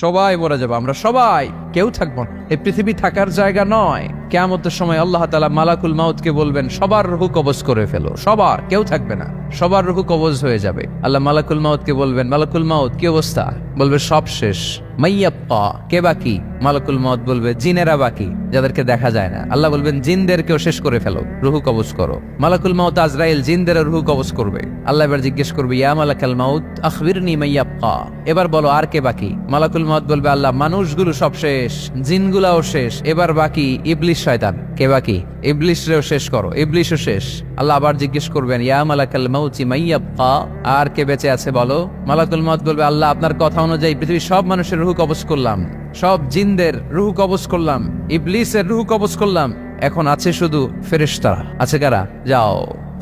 সবাই মরে যাব আমরা সবাই কেউ থাকব এই পৃথিবী থাকার জায়গা নয়। কেয়ামতের সময় আল্লাহ তালা মালাকুল মাউতকে বলবেন, সবার রুহু কবজ করে ফেলো। সবার, কেউ থাকবে না। সবার রুহু কবজ হয়ে যাবে। আল্লাহ মালাকুল মাউতকে বলবেন, মালাকুল মাউত, কি অবস্থা? বলবে, সব শেষ। মাইয়াপ্পা কে বাকি? মালাকুল মাউত বলবে, জিনেরা বাকি, যাদেরকে দেখা যায় না। আল্লাহ বলবেন, জিনদেরকেও শেষ করে ফেলো। রুহু কবজ করো। মালাকুল মাউত আজরাইল জিনদের রুহু কবজ করবে। আল্লাহ এবার জিজ্ঞেস করবে, ইয়া মালাকাল মাউত মাইয়াপ্পা এবার বলো, আর কে বাকি? মালাকুল মাউত বলবে, আল্লাহ, মানুষগুলো সব শেষ, জিনগুলাও শেষ, এবার বাকি ইবলিশ শয়তান। কে বাকি ইবলিশরেও শেষ করো। ইবলিশও শেষ। আল্লাহ আবার জিজ্ঞেস করবেন, ইয়া মালাকাল মাউতি মাইয়াব্বা আর কে বেঁচে আছে বলো? মালাকুল মাউত বলবে, আল্লাহ, আপনার কথা অনুযায়ী পৃথিবীর সব মানুষের রুহু কবজ করলাম। সব জিনদের রুহু কবজ করলাম। ইবলিসের রুহু কবজ করলাম। এখন আছে শুধু ফেরেশতারা। আছে কারা? যাও।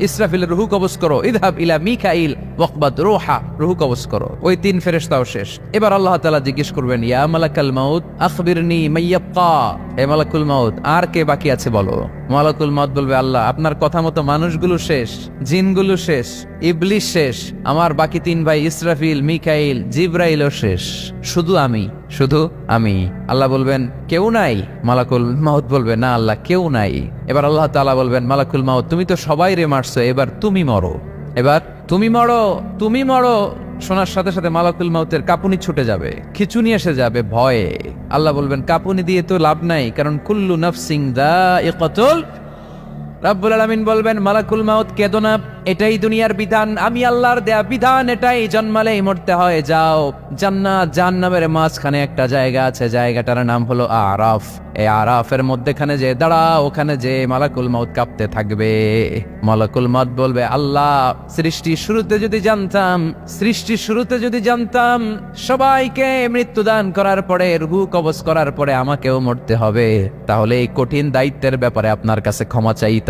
ইসরাফিলের রুহু কবজ করো। ইদহাব ইলা মিখাইল ওয়াকবাদ রোহা, রুহু কবজ করো। ওই তিন ফেরেশতাও শেষ। এবার আল্লাহ তাআলা জিজ্ঞেস করবেন, ইয়া মালাকাল মাউত, আখবিরনি মাইয়াবকা হে মালাকুল মাউত, আর কে বাকি আছে বলো? মালাকুল মাউত বলবে, আল্লাহ, আপনার কথা মতো মানুষগুলো শেষ, জিনগুলো শেষ ইবলিশ শেষ, আমার বাকি তিন ভাই ইসরাফিল, মিকাইল, জিব্রাইলও শেষ। শুধু আমি। শুধু আমি। আল্লাহ বলবেন, কেউ নাই? মালাকুল মাউত বলবে, না আল্লাহ, কেউ নাই। এবার আল্লাহ তাআলা বলবেন, মালাকুল মাউত, তুমি তো সবাই রে মারছো, এবার তুমি মরো। এবার, তুমি মরো তুমি মরো। শোনার সাথে সাথে মালাকুল মাউতের কাপুনি ছুটে যাবে, খিচুনি এসে যাবে ভয়ে। আল্লাহ বলবেন, কাপুনি দিয়ে তো লাভ নাই, কারণ কুল্লু নফসিং দা এ কতল রাব্বুল আলামিন বলবেন, মালাকুল মাউত, কেদো না। এটাই দুনিয়ার বিধান। আমি আল্লাহর দেয়া বিধান, এটাই জন্মালেই মরতে হয়। যাও, জান্নাত, জাহান্নামের মাঝখানে একটা জায়গা আছে। জায়গাটার নাম হলো আরাফ। এই আরাফের মধ্যেখানে যে দাঁড়া ওখানে যে মালাকুল মাউত কাঁপতে থাকবে। মালাকুল মাউত বলবে, আল্লাহ সৃষ্টি শুরুতে যদি জানতাম সৃষ্টি শুরুতে যদি জানতাম, সবাইকে মৃত্যুদান করার পরে, রুহু কবজ করার পরে আমাকেও মরতে হবে। তাহলে এই কঠিন দায়িত্বের ব্যাপারে আপনার কাছে ক্ষমা চাইতাম